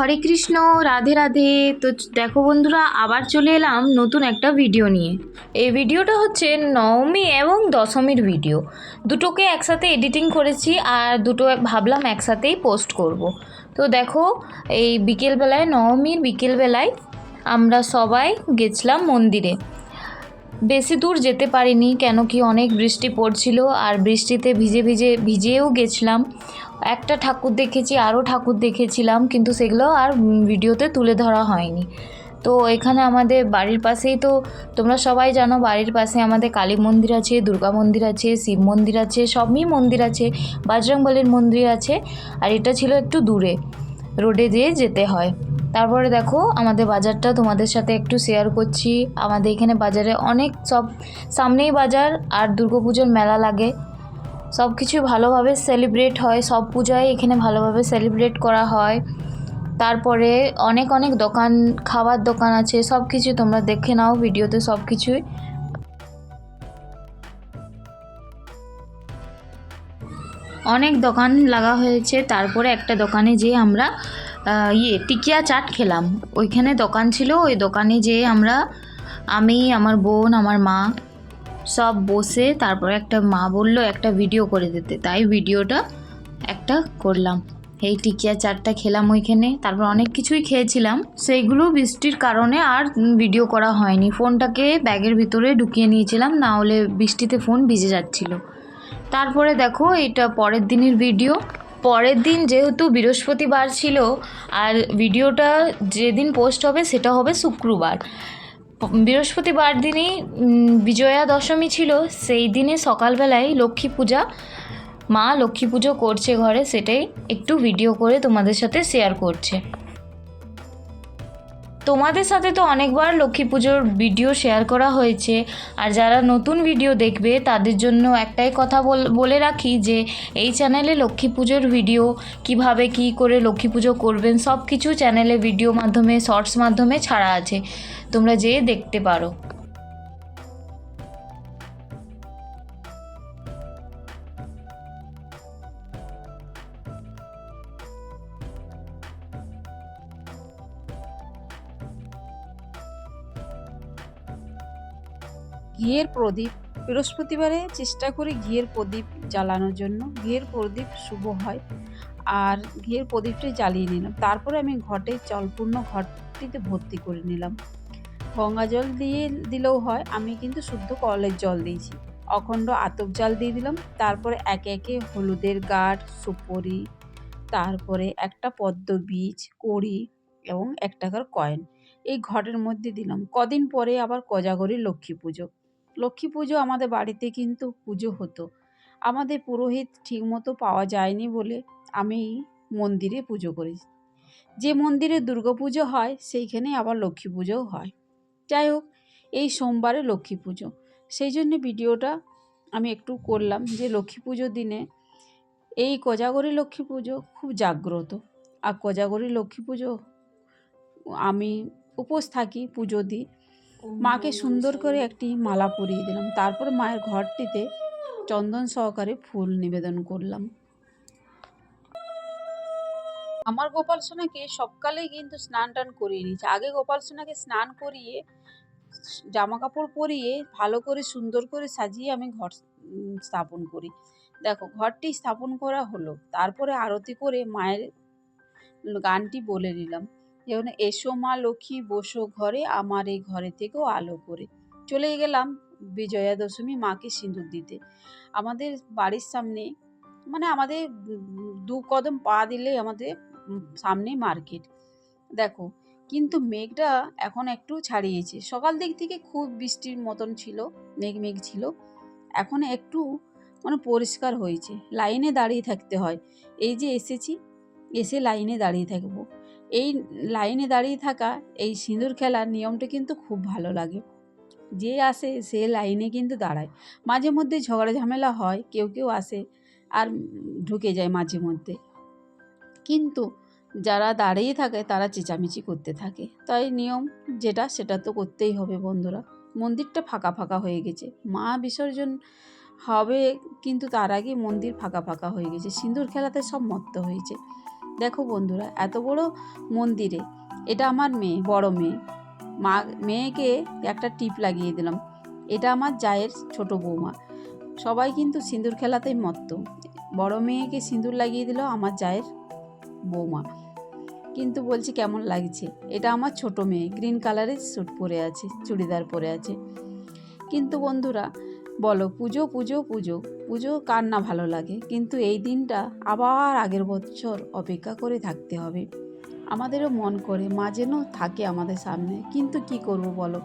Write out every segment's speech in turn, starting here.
হরে কৃষ্ণ, রাধে রাধে। তো দেখো বন্ধুরা, আবার চলে এলাম নতুন একটা ভিডিও নিয়ে। এই ভিডিওটা হচ্ছে নবমী এবং দশমীর ভিডিও। দুটোকে একসাথে এডিটিং করেছি আর দুটো ভাবলাম একসাথেই পোস্ট করব। তো দেখো, এই বিকেলবেলায় নবমীর বিকেলবেলায় আমরা সবাই গেছিলাম মন্দিরে। বেশি দূর যেতে পারিনি, কেন কি অনেক বৃষ্টি পড়ছিল আর বৃষ্টিতে ভিজে ভিজে ভিজেও গেছিলাম। একটা ঠাকুর দেখেছি, আরও ঠাকুর দেখেছিলাম, কিন্তু সেগুলো আর ভিডিওতে তুলে ধরা হয়নি। তো এখানে আমাদের বাড়ির পাশেই তো, তোমরা সবাই জানো বাড়ির পাশে আমাদের কালী মন্দির আছে, দুর্গা মন্দির আছে, শিব মন্দির আছে, সবই মন্দির আছে, বজরংবলীর মন্দির আছে, আর এটা ছিল একটু দূরে, রোডে দিয়ে যেতে হয়। তারপরে দেখো আমাদের বাজারটা তোমাদের সাথে একটু শেয়ার করছি। আমাদের এখানে বাজারে অনেক সব, সামনেই বাজার আর দুর্গাপুজোর মেলা লাগে। সব কিছু ভালোভাবে সেলিব্রেট হয়, সব পূজায় এখানে ভালোভাবে সেলিব্রেট করা হয়। তারপরে অনেক অনেক দোকান, খাবার দোকান আছে, সব কিছু তোমরা দেখে নাও ভিডিওতে সব কিছুই। অনেক দোকান লাগা হয়েছে, তারপরে একটা দোকানে যেয়ে আমরা ইয়ে টিকিয়া চাট খেলাম। ওইখানে দোকান ছিল, ওই দোকানে যেয়ে আমরা, আমি, আমার বোন, আমার মা সব বসে তারপরে একটা মা বলল, একটা ভিডিও করে দিতে। তাই ভিডিওটা একটা করলাম। এই টিকিয়া চাটটা খেলাম ওইখানে। তারপর অনেক কিছুই খেয়েছিলাম। সেইগুলো বৃষ্টির কারণে আর ভিডিও করা হয়নি। ফোনটাকে ব্যাগের ভিতরে ঢুকিয়ে নিয়েছিলাম, না হলে বৃষ্টিতে ফোন ভিজে যাচ্ছিল। তারপরে দেখো, এটা পরের দিনের ভিডিও পরের দিন যেহেতু বৃহস্পতিবার ছিল, আর ভিডিওটা যেদিন পোস্ট হবে, সেটা হবে শুক্রবার। বৃহস্পতিবার দিনই বিজয়া দশমী ছিল, সেই দিনে সকালবেলায় লক্ষ্মী পূজা, মা লক্ষ্মী পুজো করছে ঘরে, সেটাই একটু ভিডিও করে তোমাদের সাথে শেয়ার করছে। তোমাদের সাথে তো অনেকবার লক্ষ্মী পুজোর ভিডিও শেয়ার করা হয়েছে। আর যারা নতুন ভিডিও দেখবে, তাদের জন্য একটাই কথা বল- রাখি যে, এই চ্যানেলে লক্ষ্মী পুজোর ভিডিও কীভাবে কি করে লক্ষ্মী পুজো করবেন সব কিছু চ্যানেলে ভিডিও মাধ্যমে শর্টস মাধ্যমে ছাড়া আছে। তোমরা যেয়ে দেখতে পারো। ঘিয়ের প্রদীপ। বৃহস্পতিবারে চেষ্টা করি ঘিয়ের প্রদীপ জ্বালানোর জন্য। ঘিয়ের প্রদীপ শুভ হয় আর ঘিয়ের প্রদীপটা জ্বালিয়ে নিলাম। তারপরে আমি ঘটে জলপূর্ণ ঘরটিতে ভর্তি করে নিলাম। গঙ্গা জল দিয়ে দিলেও হয়, আমি কিন্তু শুদ্ধ কলের জল দিয়েছি। অখণ্ড আতপ জাল দিয়ে দিলাম। তারপরে একে একে হলুদের গাঢ় সুপরি, তারপরে একটা পদ্ম বীজ, কড়ি এবং এক টাকার কয়েন। এই ঘটের মধ্যে দিলাম। কদিন পরে আবার কোজাগরি লক্ষ্মী পুজো। লক্ষ্মী পুজো আমাদের বাড়িতে কিন্তু পুজো হতো। আমাদের পুরোহিত ঠিকমতো পাওয়া যায়নি বলে আমি মন্দিরে পুজো করি যে মন্দিরে পুজো হয়, সেইখানে আবার লক্ষ্মী পুজোও হয়। যাই হোক, এই সোমবারে লক্ষ্মী পুজো। সেই জন্য ভিডিওটা আমি একটু করলাম যে লক্ষ্মী পুজোর দিনে এই কোজাগরি লক্ষ্মী পুজো খুব জাগ্রত। আর কোজাগরি লক্ষ্মী পুজো আমি উপোস থাকি, পুজো দিই। মাকে সুন্দর করে একটি মালা পরিয়ে দিলাম। তারপর মায়ের ঘরটিতে চন্দন সহকারে ফুল নিবেদন করলাম। আমার গোপাল সোনাকে সকালেই কিন্তু স্নান টান করিয়ে নিয়েছে। আগে গোপাল সোনাকে স্নান করিয়ে জামা কাপড় পরিয়ে ভালো করে সুন্দর করে সাজিয়ে আমি ঘর স্থাপন করি। দেখো, ঘরটি স্থাপন করা হলো। তারপরে আরতি করে মায়ের গানটি বলে নিলাম। যেমন এসো মা লক্ষ্মী, বসো ঘরে, আমার এই ঘরে থেকেও আলো করে। চলে গেলাম বিজয়া দশমী মাকে সিঁদুর দিতে। আমাদের বাড়ির সামনে মানে আমাদের দু কদম পা দিলেই আমাদের সামনে মার্কেট। দেখো, কিন্তু মেঘটা এখন একটু ছাড়িয়েছে। সকাল দিক থেকে খুব বৃষ্টির মতন ছিল, মেঘ মেঘ ছিল। এখন একটু মানে পরিষ্কার হয়েছে। লাইনে দাঁড়িয়ে থাকতে হয়। এই যে এসেছি, এসে লাইনে দাঁড়িয়ে থাকব। এই লাইনে দাঁড়িয়ে থাকা এই সিঁদুর খেলার নিয়মটা কিন্তু খুব ভালো লাগে। যে আসে সে লাইনে কিন্তু দাঁড়ায়। মাঝে মধ্যে ঝগড়া ঝামেলা হয়, কেউ কেউ আসে আর ঢুকে যায় মাঝে মধ্যে। কিন্তু যারা দাঁড়িয়ে থাকে তারা চেঁচামেচি করতে থাকে। তাই নিয়ম যেটা সেটা তো করতেই হবে বন্ধুরা। মন্দিরটা ফাঁকা ফাঁকা হয়ে গেছে। মা বিসর্জন হবে কিন্তু তার আগে মন্দির ফাঁকা ফাঁকা হয়ে গেছে। সিঁদুর খেলাতে সব মত্ত হয়েছে। দেখো বন্ধুরা, এত বড় মন্দিরে, এটা আমার মেয়ে, বড় মেয়ে। মা, মেয়েকে একটা টিপ লাগিয়ে দিলাম। এটা আমার জায়ের ছোট বৌমা। সবাই কিন্তু সিঁদুর খেলাতেই মত্ত। বড় মেয়েকে সিঁদুর লাগিয়ে দিল আমার জায়ের বৌমা। কিন্তু বলছি কেমন লাগছে? এটা আমার ছোট মেয়ে, গ্রিন কালারের স্যুট পরে আছে, চুড়িদার পরে আছে। কিন্তু বন্ধুরা বলো, পুজো পুজো পুজো। পুজো কার না ভালো লাগে? কিন্তু এই দিনটা আবার আগের বছর অপেক্ষা করে থাকতে হবে। আমাদেরও মন করে, মা যেন থাকে আমাদের সামনে। কিন্তু কি করব বলো?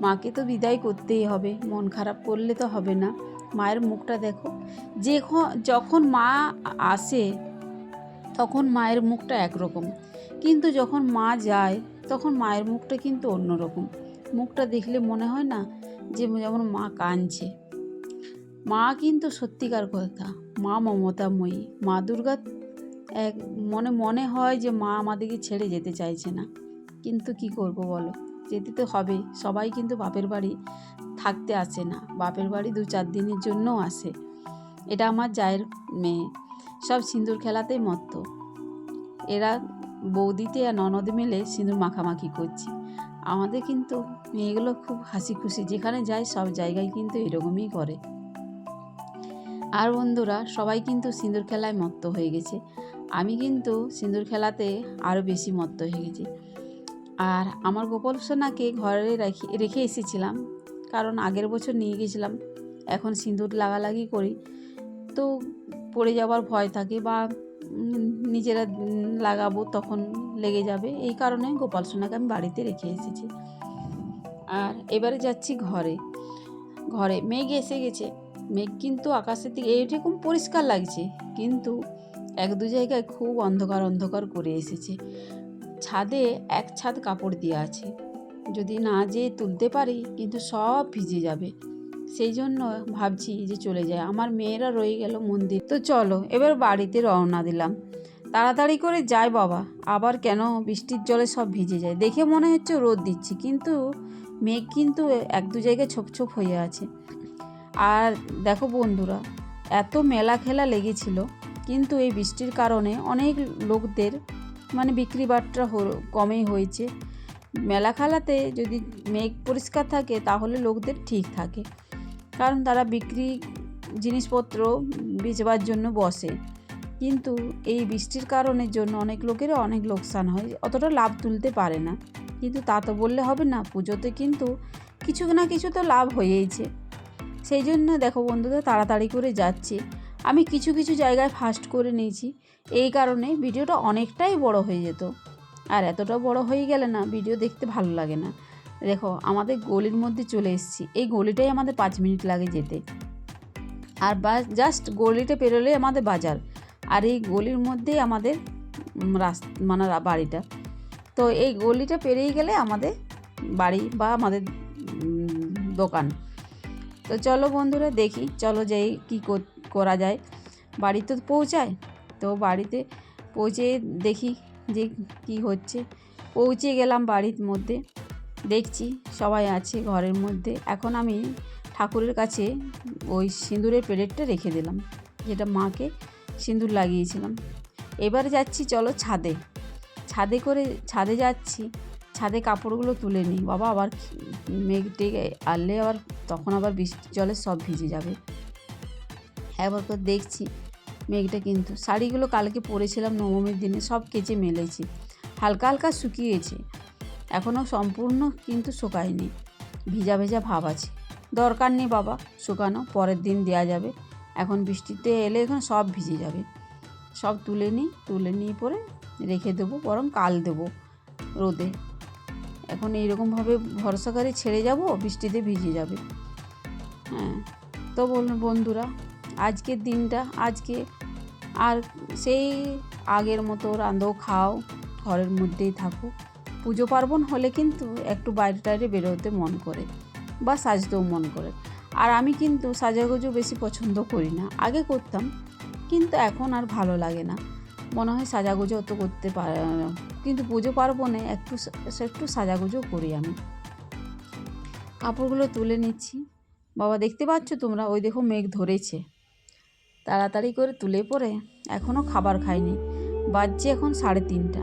মাকে তো বিদায় করতেই হবে, মন খারাপ করলে তো হবে না। মায়ের মুখটা দেখো যে যখন মা আসে, তখন মায়ের মুখটা একরকম। কিন্তু যখন মা যায়, তখন মায়ের মুখটা কিন্তু অন্যরকম। মুখটা দেখলে মনে হয় না যে, যেমন মা কাঁদছে। মা কিন্তু সত্যিকার কথা। মা মমতাময়ী। মা দুর্গা এক মনে মনে হয় যে মা আমাদেরকে ছেড়ে যেতে চাইছে না। কিন্তু কি করব বলো? যেতে তো হবে সবাই কিন্তু বাপের বাড়ি থাকতে আসে না। বাপের বাড়ি দু চার দিনের জন্যও আসে। এটা আমার জায়ের মেয়ে। সব সিঁদুর খেলাতেই মত্ত। এরা বৌদিতে আর ননদ মিলে সিঁদুর মাখামাখি করছি। আমাদের কিন্তু মেয়েগুলো খুব হাসি খুশি যেখানে যায় সব জায়গায় কিন্তু এরকমই করে। আর বন্ধুরা, সবাই কিন্তু সিঁদুর খেলায় মত্ত হয়ে গেছে। আমি কিন্তু সিঁদুর খেলাতে আরও বেশি মত্ত হয়ে গেছি। আর আমার গোপাল সোনাকে ঘরে রেখে রেখে এসেছিলাম। কারণ আগের বছর নিয়ে গেছিলাম। এখন সিঁদুর লাগালাগি করি। তো পড়ে যাওয়ার ভয় থাকে বা নিজেরা লাগাবো তখন লেগে যাবে। এই কারণে গোপাল সোনাকে আমি বাড়িতে রেখে এসেছি। আর এবারে যাচ্ছি ঘরে। ঘরে মেঘ এসে গেছে। মেঘ কিন্তু আকাশের দিকে এইরকম পরিষ্কার লাগছে, কিন্তু এক দু জায়গায় খুব অন্ধকার অন্ধকার করে এসেছে। ছাদে এক ছাদ কাপড় দেওয়া আছে। যদি না যেয়ে তুলতে পারি, কিন্তু সব ভিজে যাবে। সেই জন্য ভাবছি যে চলে যায় আমার মেয়েরা রয়ে গেল মন্দির। তো চলো, এবার বাড়িতে রওনা দিলাম। তাড়াতাড়ি করে যাই বাবা। আবার কেন বৃষ্টির জলে সব ভিজে যায়? দেখে মনে হচ্ছে রোদ দিচ্ছি, কিন্তু মেঘ কিন্তু এক দু জায়গায় ছোপ ছোপ হয়ে আছে। আর দেখো বন্ধুরা, এত মেলা খেলা লেগেছিল, কিন্তু এই বৃষ্টির কারণে অনেক লোকদের মানে বিক্রি বাট্টা কমেই হয়েছে। মেলা খেলাতে যদি মেঘ পরিষ্কার থাকে, তাহলে লোকদের ঠিক থাকে, কারণ তারা বিক্রি জিনিসপত্র বেচবার জন্য বসে। কিন্তু এই বৃষ্টির কারণের জন্য অনেক লোকের অনেক লোকসান হয়, অতটা লাভ তুলতে পারে না। কিন্তু তা তো বললে হবে না, পুজোতে কিন্তু কিছু না কিছু তো লাভ হয়েইছে। সেই জন্য দেখো বন্ধুরা, তাড়াতাড়ি করে যাচ্ছি। আমি কিছু কিছু জায়গায় ফাস্ট করে নিয়েছি। এই কারণে ভিডিওটা অনেকটাই বড় হয়ে যেত। আর এতটা বড় হয়ে গেলে না, ভিডিও দেখতে ভালো লাগে না। দেখো, আমাদের গলির মধ্যে চলে এসেছি। এই গলিটাই আমাদের পাঁচ মিনিট লাগে যেতে। আর জাস্ট গলিটা পেরোলে আমাদের বাজার। আর এই গলির মধ্যেই আমাদের রাস্তা মানে বাড়িটা। তো এই গলিটা পেরিয়ে গেলে আমাদের বাড়ি বা আমাদের দোকান। তো চলো বন্ধুরা দেখি, চলো যাই কী কর- যায়। বাড়িতে তো পৌঁছায়? তো বাড়িতে পৌঁছে দেখি যে কি হচ্ছে। পৌঁছে গেলাম বাড়ির মধ্যে, দেখছি সবাই আছে ঘরের মধ্যে। এখন আমি ঠাকুরের কাছে ওই সিঁদুরের প্লেটটা রেখে দিলাম, যেটা মাকে সিঁদুর লাগিয়েছিলাম। এবারে যাচ্ছি, চলো ছাদে। ছাদে করে, ছাদে যাচ্ছি। ছাদে কাপড়গুলো তুলে নিই। বাবা, আবার মেঘ টেগে আনলে আবার তখন আবার বৃষ্টির জলে সব ভিজে যাবে। একবার করে দেখছি মেঘটা কিন্তু। শাড়িগুলো কালকে পরেছিলাম নবমীর দিনে, সব কেচে মেলেছি। হালকা হালকা শুকিয়েছে। এখনও সম্পূর্ণ কিন্তু শুকায়নি। ভিজা ভেজা ভাব আছে। দরকার নেই বাবা, শুকানো, পরের দিন দেওয়া যাবে। এখন বৃষ্টিতে এলে এখন সব ভিজে যাবে। সব তুলে নিই, তুলে নিয়ে পরে রেখে দেবো, বরং কাল দেবো রোদে। এখন এইরকমভাবে ভরসা করে ছেড়ে যাব, বৃষ্টিতে ভিজে যাবে। হ্যাঁ তো বলুন বন্ধুরা, আজকের দিনটা, আজকে আর সেই আগের মতো রাঁধো, খাও, ঘরের মধ্যেই থাকো। পুজো পার্বণ হলে কিন্তু একটু বাইরে টাইরে বেরোতে মন করে বা সাজতেও মন করে। আর আমি কিন্তু সাজাগুজো বেশি পছন্দ করি না। আগে করতাম, কিন্তু এখন আর ভালো লাগে না। মনে হয় সাজাগুজো অত করতে পারে কিন্তু পুজো পার্বণে একটু একটু সাজাগুজো করি আমি। কাপড়গুলো তুলে নিচ্ছি। বাবা দেখতে পাচ্ছ তোমরা? ওই দেখো মেঘ ধরেছে। তাড়াতাড়ি করে তুলে পরে এখনও খাবার খাইনি। বাজছে এখন সাড়ে তিনটা।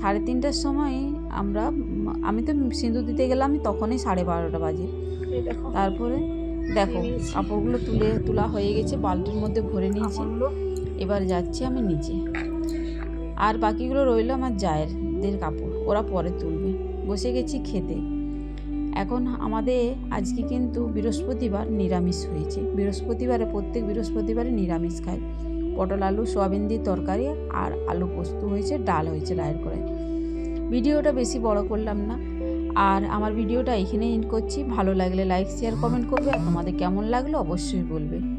সাড়ে তিনটার সময় আমরা আমি তো সিঁদুর দিতে গেলাম তখনই সাড়ে বারোটা বাজে। তারপরে দেখো কাপড়গুলো তুলে তোলা হয়ে গেছে বালতির মধ্যে ভরে নিয়েছি। এবার যাচ্ছি আমি নিচে আর বাকিগুলো রইল আমার জায়েরদের কাপড়, ওরা পরে তুলবে। বসে গেছি খেতে। এখন আমাদের আজকে কিন্তু বৃহস্পতিবার নিরামিষ হয়েছে। বৃহস্পতিবারে, প্রত্যেক বৃহস্পতিবারে নিরামিষ খায় পটল, আলু, সোয়াবিন দিয়ে তরকারি আর আলু পোস্ত হয়েছে, ডাল হয়েছে ডায়ের করে। ভিডিওটা বেশি বড় করলাম না। আর আমার ভিডিওটা এখানেই এন্ড করছি। ভালো লাগলে লাইক শেয়ার কমেন্ট করবে। আর তোমাদের কেমন লাগল অবশ্যই বলবে।